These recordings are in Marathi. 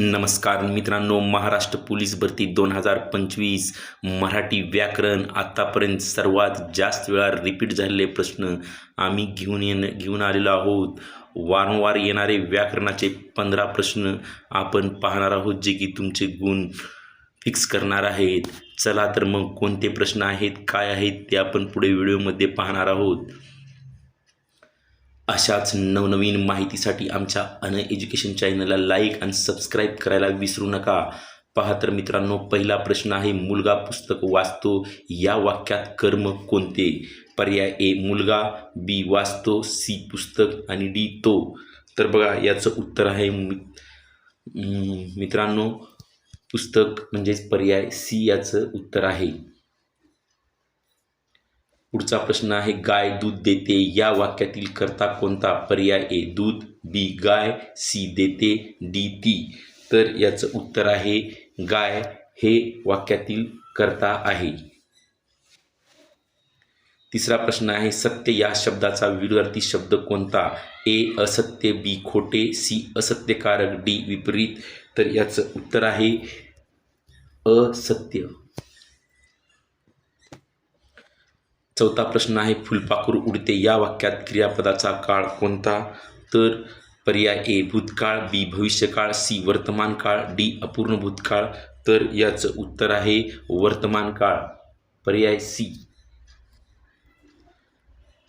नमस्कार मित्रांनो महाराष्ट्र पोलीस भरती दोन हजार पंचवीस मराठी व्याकरण आत्तापर्यंत सर्वात जास्त वेळा रिपीट झालेले प्रश्न आम्ही घेऊन येण घेऊन आलेलो आहोत. वारंवार येणारे व्याकरणाचे पंधरा प्रश्न आपण पाहणार आहोत जे की तुमचे गुण फिक्स करणार आहेत. चला तर मग कोणते प्रश्न आहेत काय आहेत ते आपण पुढे व्हिडिओमध्ये पाहणार आहोत. अशाच नवनवीन माहितीसाठी आमच्या अन एज्युकेशन चॅनलला लाईक आणि सबस्क्राईब करायला विसरू नका. पहा तर मित्रांनो पहिला प्रश्न आहे मुलगा पुस्तक वाचतो या वाक्यात कर्म कोणते? पर्याय ए मुलगा बी वाचतो सी पुस्तक आणि डी तो. तर बघा याचं उत्तर आहे मि- मित्रांनो पुस्तक म्हणजेच पर्याय सी याचं उत्तर आहे. पुढचा प्रश्न आहे गाय दूध देते या वाक्यातील कर्ता कोणता पर्याय ए दूध बी गाय सी देते डी ती. तर याचं उत्तर आहे गाय हे वाक्यातील कर्ता आहे. तिसरा प्रश्न आहे सत्य या शब्दाचा विरुद्धार्थी शब्द कोणता? ए असत्य बी खोटे सी असत्यकारक डी विपरीत. तर याचं उत्तर आहे असत्य. चौथा प्रश्न आहे फुलपाखूर उडते या वाक्यात क्रियापदाचा काळ कोणता? तर पर्याय ए भूतकाळ बी भविष्यकाळ सी वर्तमान काळ डी अपूर्ण भूतकाळ. तर याचं उत्तर आहे वर्तमान काळ पर्याय सी.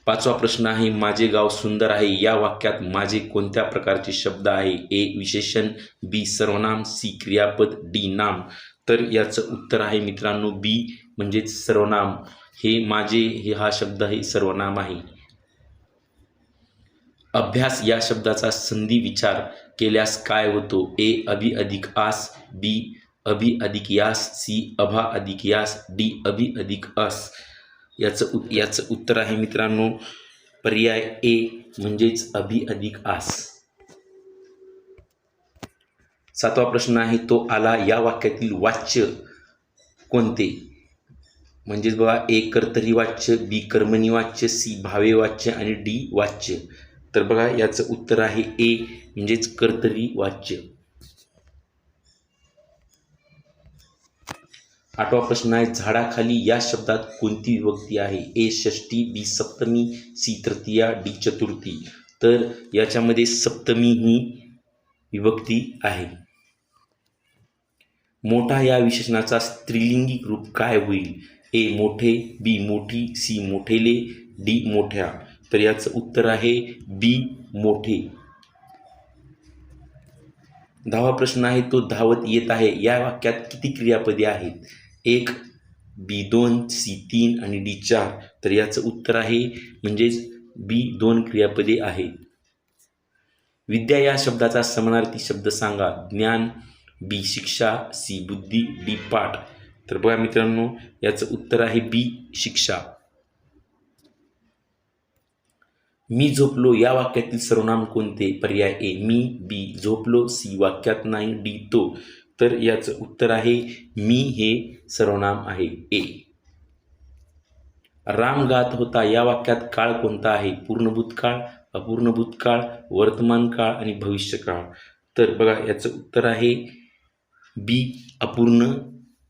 पाचवा प्रश्न आहे माझे गाव सुंदर आहे. या वाक्यात माझे कोणत्या प्रकारचे शब्द आहे? ए विशेषण बी सर्वनाम सी क्रियापद डी नाम. तर याचं उत्तर आहे मित्रांनो बी म्हणजेच सर्वनाम. हे माझे हे हा शब्द हे सर्वनाम आहे. अभ्यास या शब्दाचा संधी विचार केल्यास काय होतो? ए अभि अधिक आस बी अभि अधिक यास सी अभा अधिक यास डी अभि अधिक अस. याचं उत याचं उत्तर आहे मित्रांनो पर्याय ए म्हणजेच अभि अधिक आस. सातवा प्रश्न आहे तो आला या वाक्यातील वाच्य कोणते? म्हणजेच बघा ए कर्तरी वाच्य बी कर्मणी वाच्य सी भावे वाच्य आणि डी वाच्य. तर बघा याचं उत्तर आहे ए म्हणजेच कर्तरी वाच्य. आठवा प्रश्न आहे झाडाखाली या शब्दात कोणती विभक्ती आहे? ए षष्टी बी सप्तमी सी तृतीया डी चतुर्थी. तर याच्यामध्ये सप्तमी ही विभक्ती आहे. मोठा या विशेषणाचा स्त्रीलिंगी रूप काय होईल? ए मोठे बी मोठी सी मोठेले डी मोठ्या. तर याचं उत्तर आहे बी मोठे. दहावा प्रश्न आहे तो धावत येत आहे. या वाक्यात किती क्रियापदे आहेत? एक बी दोन सी तीन आणि डी चार. तर याचं उत्तर आहे म्हणजेच बी दोन क्रियापदे आहेत. विद्या या शब्दाचा समानार्थी शब्द सांगा. ज्ञान बी शिक्षा सी बुद्धी डी पाठ. तर बघा मित्रांनो याचं उत्तर आहे बी शिक्षा. मी झोपलो या वाक्यातील सर्वनाम कोणते? पर्याय ए मी बी झोपलो सी वाक्यात नाही डी तो. तर याचं उत्तर आहे मी हे सर्वनाम आहे ए. राम गात होता या वाक्यात काळ कोणता आहे? पूर्ण भूतकाळ अपूर्ण भूतकाळ वर्तमान काळ आणि भविष्यकाळ तर बघा याचं उत्तर आहे बी अपूर्ण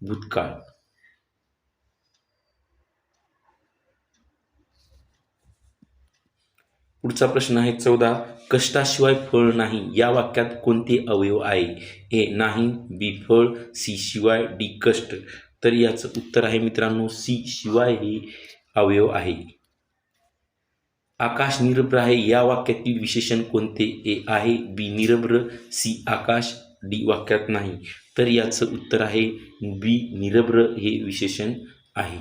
भूतकाळ. पुढचा प्रश्न आहे चौदा कष्टाशिवाय फळ नाही. या वाक्यात कोणते अवयव आहे? ए नाही बी फळ सी शिवाय डी कष्ट. तर याचं उत्तर आहे मित्रांनो सी शिवाय हे अवयव आहे. आकाश निरभ्र आहे. या वाक्यातील विशेषण कोणते? ए आहे बी निरभ्र सी आकाश डी वाक्यात नाही. तर याचं उत्तर आहे बी निरभ्र हे विशेषण आहे.